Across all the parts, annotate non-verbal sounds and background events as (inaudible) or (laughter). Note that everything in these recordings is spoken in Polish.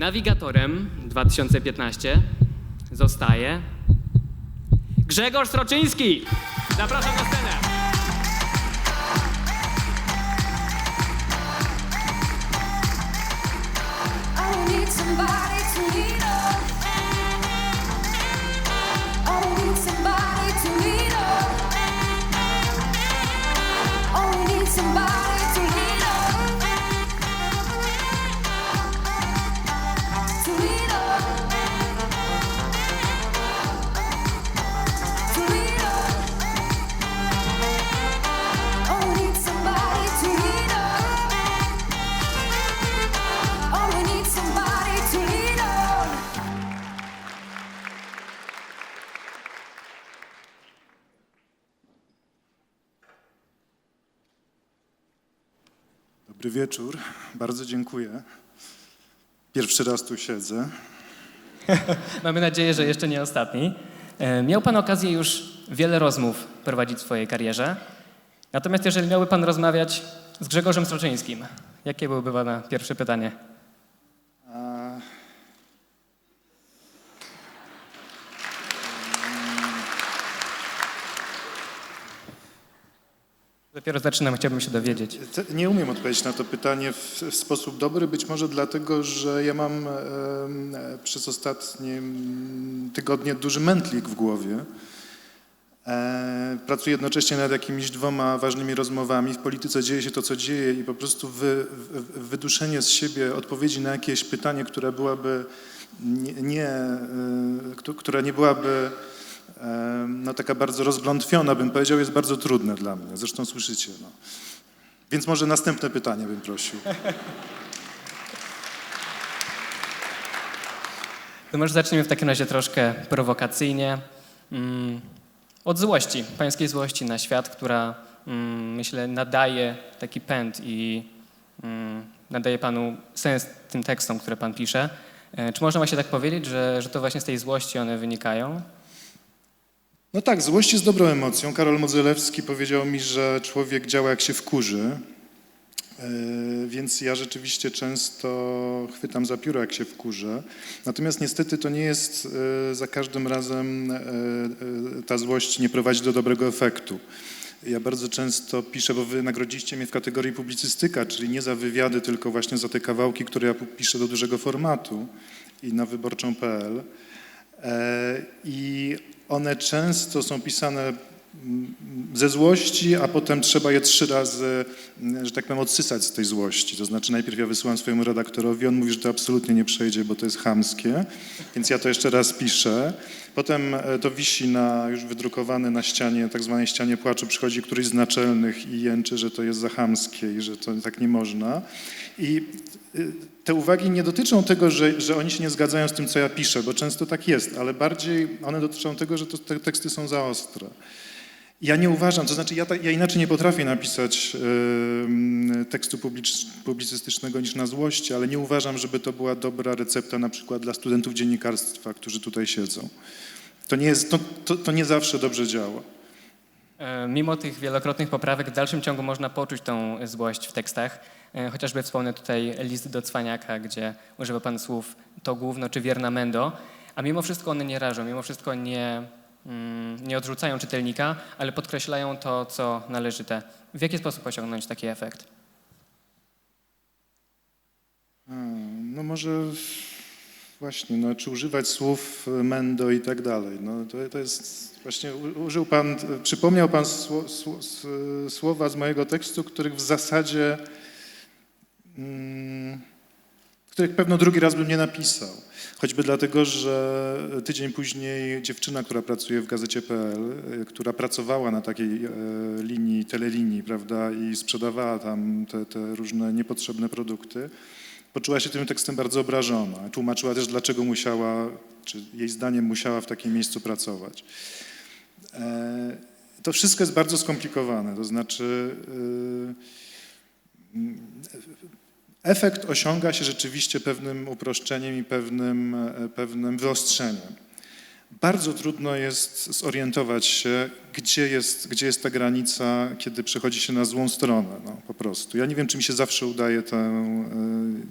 Nawigatorem 2015 zostaje Grzegorz Sroczyński. Zapraszam na scenę. Dobry wieczór, bardzo dziękuję. Pierwszy raz tu siedzę. (laughs) Mamy nadzieję, że jeszcze nie ostatni. E, Miał Pan okazję już wiele rozmów prowadzić w swojej karierze. Natomiast jeżeli miałby Pan rozmawiać z Grzegorzem Sroczyńskim, jakie byłoby Pana pierwsze pytanie? Dopiero zaczynam, chciałbym się dowiedzieć. Nie umiem odpowiedzieć na to pytanie w, w sposób dobry, być może dlatego, że ja mam e, przez ostatnie tygodnie duży mętlik w głowie. E, pracuję jednocześnie nad jakimiś dwoma ważnymi rozmowami. W polityce dzieje się to, co dzieje i po prostu wy, wy, wyduszenie z siebie odpowiedzi na jakieś pytanie, które byłaby nie, nie, e, któ- która nie byłaby no, taka bardzo rozglątwiona, bym powiedział, jest bardzo trudne dla mnie. Zresztą słyszycie. No. Więc może następne pytanie bym prosił. To może zaczniemy w takim razie troszkę prowokacyjnie. Mm, Od złości, pańskiej złości na świat, która mm, myślę nadaje taki pęd i mm, nadaje panu sens tym tekstom, które pan pisze. E, Czy można właśnie tak powiedzieć, że, że to właśnie z tej złości one wynikają? No tak, złość jest dobrą emocją. Karol Modzelewski powiedział mi, że człowiek działa jak się wkurzy. Yy, Więc ja rzeczywiście często chwytam za pióro, jak się wkurzę. Natomiast niestety to nie jest yy, za każdym razem yy, ta złość nie prowadzi do dobrego efektu. Ja bardzo często piszę, bo wy nagrodziliście mnie w kategorii publicystyka, czyli nie za wywiady, tylko właśnie za te kawałki, które ja piszę do dużego formatu i na wyborczą.pl. E, I one często są pisane ze złości, a potem trzeba je trzy razy, mm, że tak powiem, odsysać z tej złości. To znaczy najpierw ja wysyłam swojemu redaktorowi, on mówi, że to absolutnie nie przejdzie, bo to jest chamskie, więc ja to jeszcze raz piszę. Potem e, to wisi na, już wydrukowane na ścianie, tak zwanej ścianie płaczu, przychodzi któryś z naczelnych i jęczy, że to jest za chamskie i że to tak nie można. I y, te uwagi nie dotyczą tego, że, że oni się nie zgadzają z tym, co ja piszę, bo często tak jest, ale bardziej one dotyczą tego, że to, te teksty są za ostre. Ja nie uważam, to znaczy ja, ta, ja inaczej nie potrafię napisać em, tekstu publicz, publicystycznego niż na złości, ale nie uważam, żeby to była dobra recepta na przykład dla studentów dziennikarstwa, którzy tutaj siedzą. To nie, jest, to, to, to nie zawsze dobrze działa. E, Mimo tych wielokrotnych poprawek w dalszym ciągu można poczuć tą złość w tekstach. E, Chociażby wspomnę tutaj list do Cwaniaka, gdzie używa pan słów to główno czy wierna mendo, a mimo wszystko one nie rażą, mimo wszystko nie, nie odrzucają czytelnika, ale podkreślają to, co należyte. W jaki sposób osiągnąć taki efekt? Hmm, No może właśnie, no, czy używać słów mendo i tak dalej. No, to, to jest właśnie, użył pan, przypomniał pan sło, sło, s- słowa z mojego tekstu, których w zasadzie, mm, których pewno drugi raz bym nie napisał. Choćby dlatego, że tydzień później dziewczyna, która pracuje w gazecie.pl, y, która pracowała na takiej e, linii, telelinii, prawda, i sprzedawała tam te, te różne niepotrzebne produkty, poczuła się tym tekstem bardzo obrażona. Tłumaczyła też, dlaczego musiała, czy jej zdaniem musiała w takim miejscu pracować. E, To wszystko jest bardzo skomplikowane, to znaczy y, efekt osiąga się rzeczywiście pewnym uproszczeniem i pewnym, e, pewnym wyostrzeniem. bardzo trudno jest zorientować się, gdzie jest, gdzie jest ta granica, kiedy przechodzi się na złą stronę, no, po prostu. Ja nie wiem, czy mi się zawsze udaje tę, e,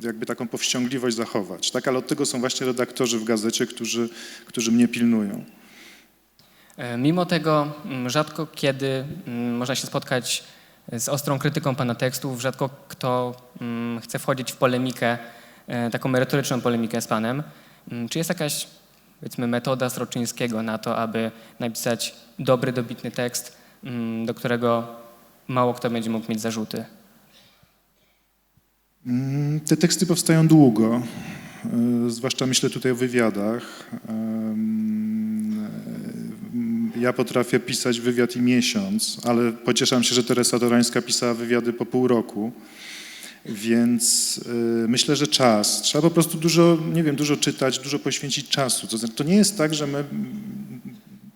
jakby taką powściągliwość zachować, tak? Ale od tego są właśnie redaktorzy w gazecie, którzy, którzy mnie pilnują. E, Mimo tego mm, rzadko kiedy mm, można się spotkać z ostrą krytyką pana tekstów, rzadko kto mm, chce wchodzić w polemikę, e, taką merytoryczną polemikę z panem. Mm, Czy jest jakaś, powiedzmy, metoda Sroczyńskiego na to, aby napisać dobry, dobitny tekst, mm, do którego mało kto będzie mógł mieć zarzuty? Te teksty powstają długo, e, zwłaszcza myślę tutaj o wywiadach. Ja potrafię pisać wywiad i miesiąc, ale pocieszam się, że Teresa Dorańska pisała wywiady po pół roku. Więc e, myślę, że czas. Trzeba po prostu dużo, nie wiem, dużo czytać, dużo poświęcić czasu. To, znaczy, to nie jest tak, że my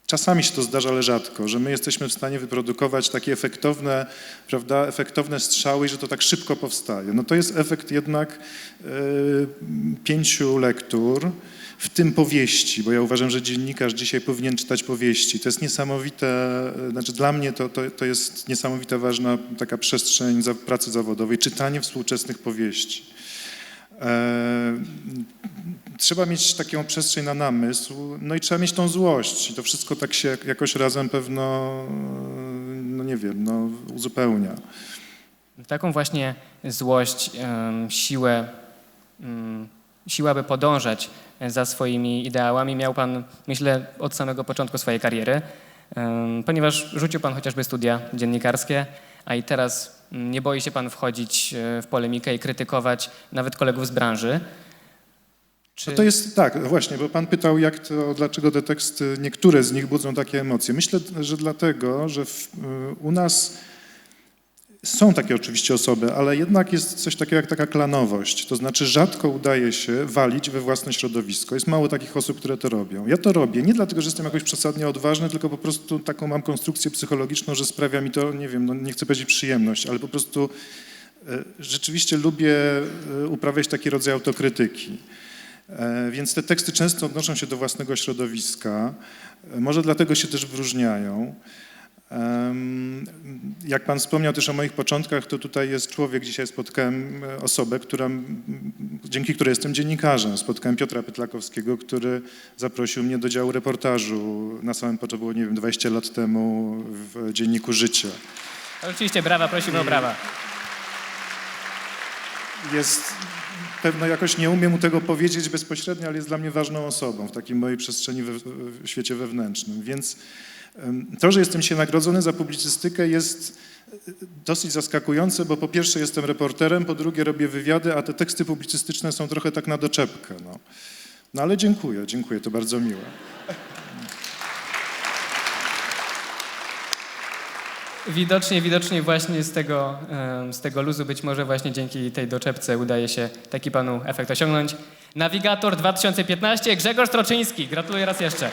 Czasami się to zdarza, ale rzadko, że my jesteśmy w stanie wyprodukować takie efektowne, prawda, efektowne strzały i że to tak szybko powstaje. No to jest efekt jednak e, pięciu lektur, w tym powieści, bo ja uważam, że dziennikarz dzisiaj powinien czytać powieści. To jest niesamowite, e, znaczy dla mnie to, to, to jest niesamowita ważna taka przestrzeń za, pracy zawodowej, czytanie współczesnych powieści. E, trzeba mieć taką przestrzeń na namysł, no i trzeba mieć tą złość. I to wszystko tak się jakoś razem pewno, no nie wiem, no uzupełnia. Taką właśnie złość, siłę, siłę, aby podążać za swoimi ideałami miał pan, myślę, od samego początku swojej kariery, ponieważ rzucił pan chociażby studia dziennikarskie, a i teraz mm, nie boi się pan wchodzić e, w polemikę i krytykować nawet kolegów z branży. Czy... No to jest tak, właśnie, bo pan pytał, jak to, dlaczego te teksty, niektóre z nich budzą takie emocje. Myślę, że dlatego, że w, y, u nas są takie oczywiście osoby, ale jednak jest coś takiego jak taka klanowość. To znaczy rzadko udaje się walić we własne środowisko. Jest mało takich osób, które to robią. Ja to robię nie dlatego, że jestem jakoś przesadnie odważny, tylko po prostu taką mam konstrukcję psychologiczną, że sprawia mi to, nie wiem, no nie chcę powiedzieć przyjemność, ale po prostu e, rzeczywiście lubię e, uprawiać taki rodzaj autokrytyki. E, Więc te teksty często odnoszą się do własnego środowiska. Może dlatego się też wyróżniają. Jak pan wspomniał też o moich początkach, to tutaj jest człowiek, dzisiaj spotkałem e, osobę, która, dzięki której jestem dziennikarzem. Spotkałem Piotra Pytlakowskiego, który zaprosił mnie do działu reportażu na samym początku, było, nie wiem, 20 lat temu w Dzienniku Życie. Oczywiście, brawa, prosimy o brawa. jest pewno jakoś nie umiem mu tego powiedzieć bezpośrednio, ale jest dla mnie ważną osobą w takiej mojej przestrzeni we, w świecie wewnętrznym. Więc to, że jestem dzisiaj nagrodzony za publicystykę jest e, dosyć zaskakujące, bo po pierwsze jestem reporterem, po drugie robię wywiady, a te teksty publicystyczne są trochę tak na doczepkę. No, no ale dziękuję, dziękuję, to bardzo miłe. Widocznie, widocznie właśnie z tego, z tego luzu, być może właśnie dzięki tej doczepce udaje się taki panu efekt osiągnąć. Nawigator 2015, Grzegorz Stroczyński. Gratuluję raz jeszcze.